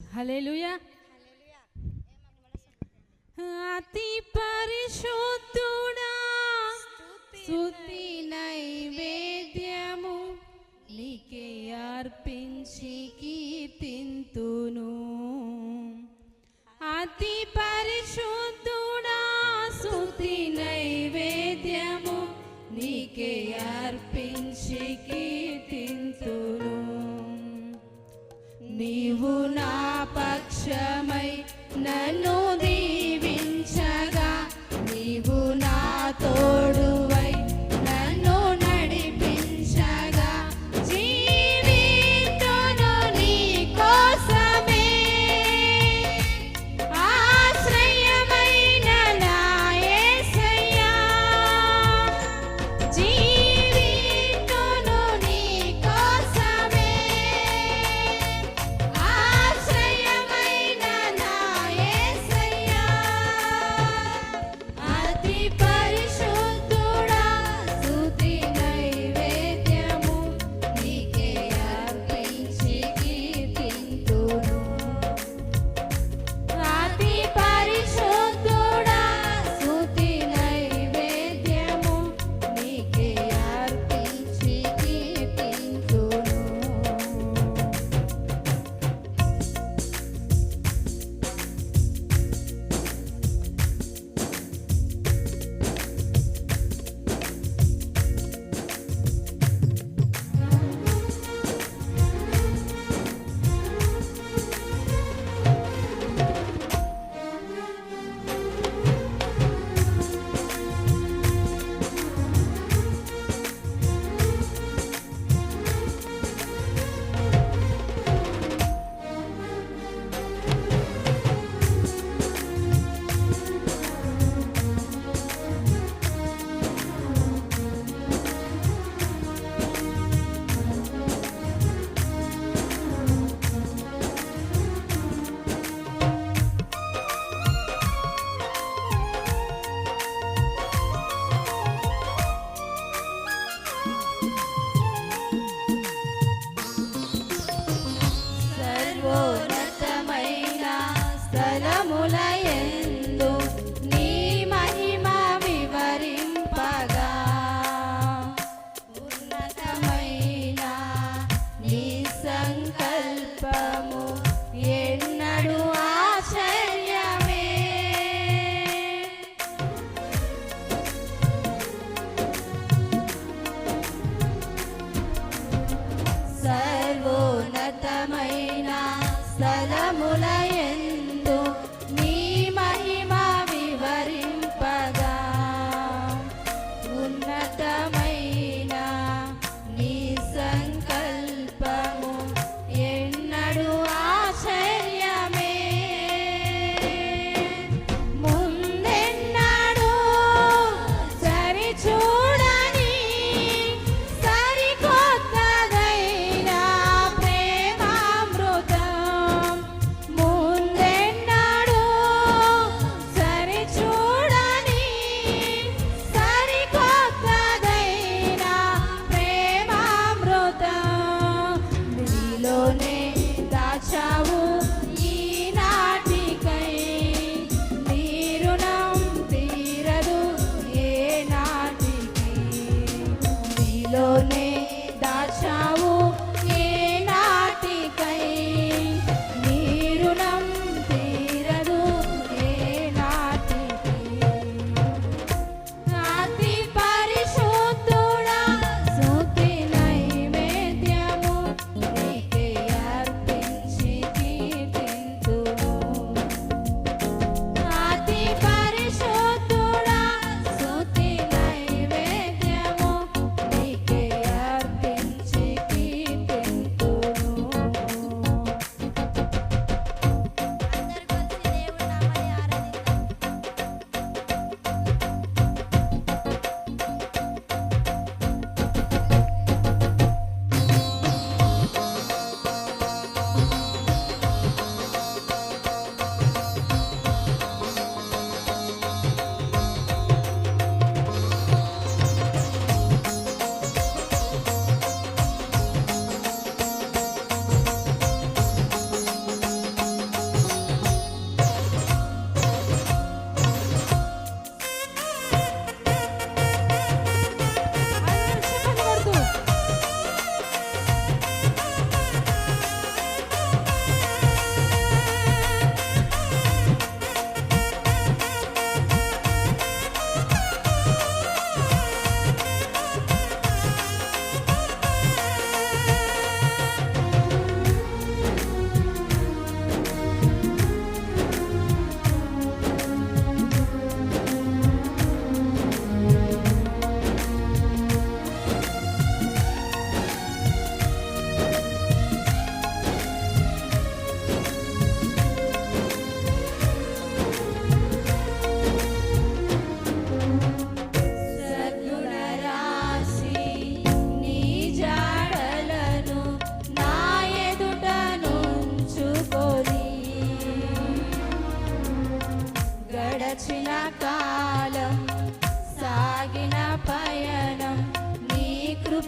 Hallelujah আতি পরিশুদ্ধুনা স্তুতি నైవేద్యము నీకే అర్పించి కీర్తింతును అతి పరిశుద్ధుడా స్తుతి నైవేద్యము నీకే అర్పించి కీర్తింతును నీవు నా वशमै ननु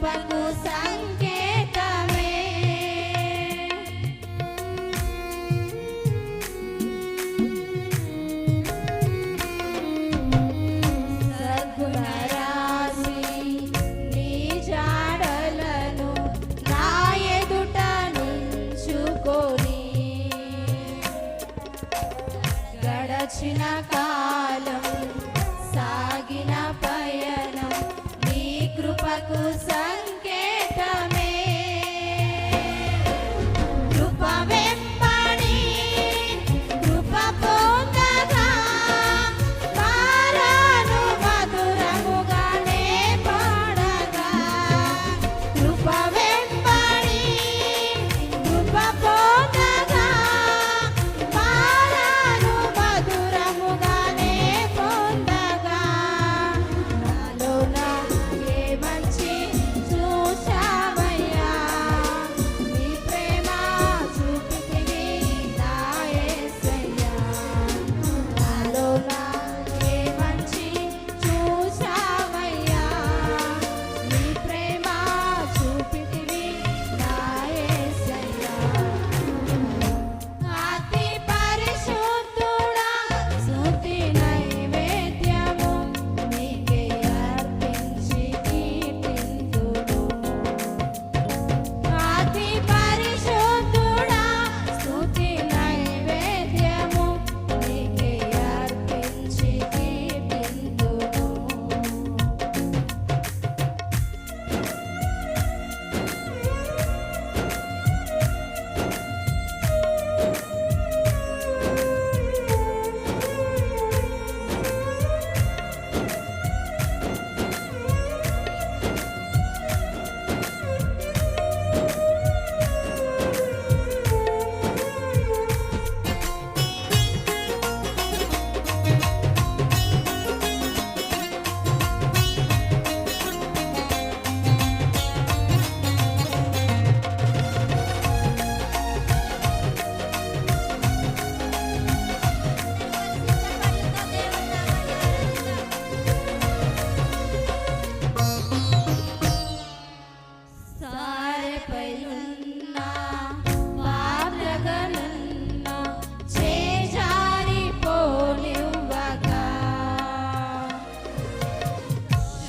కృపకు సంకేతమే. సద్గుణరాశి నీ గడచిన కాలం సాగిన పయనం నీ కృపకు సా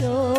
show.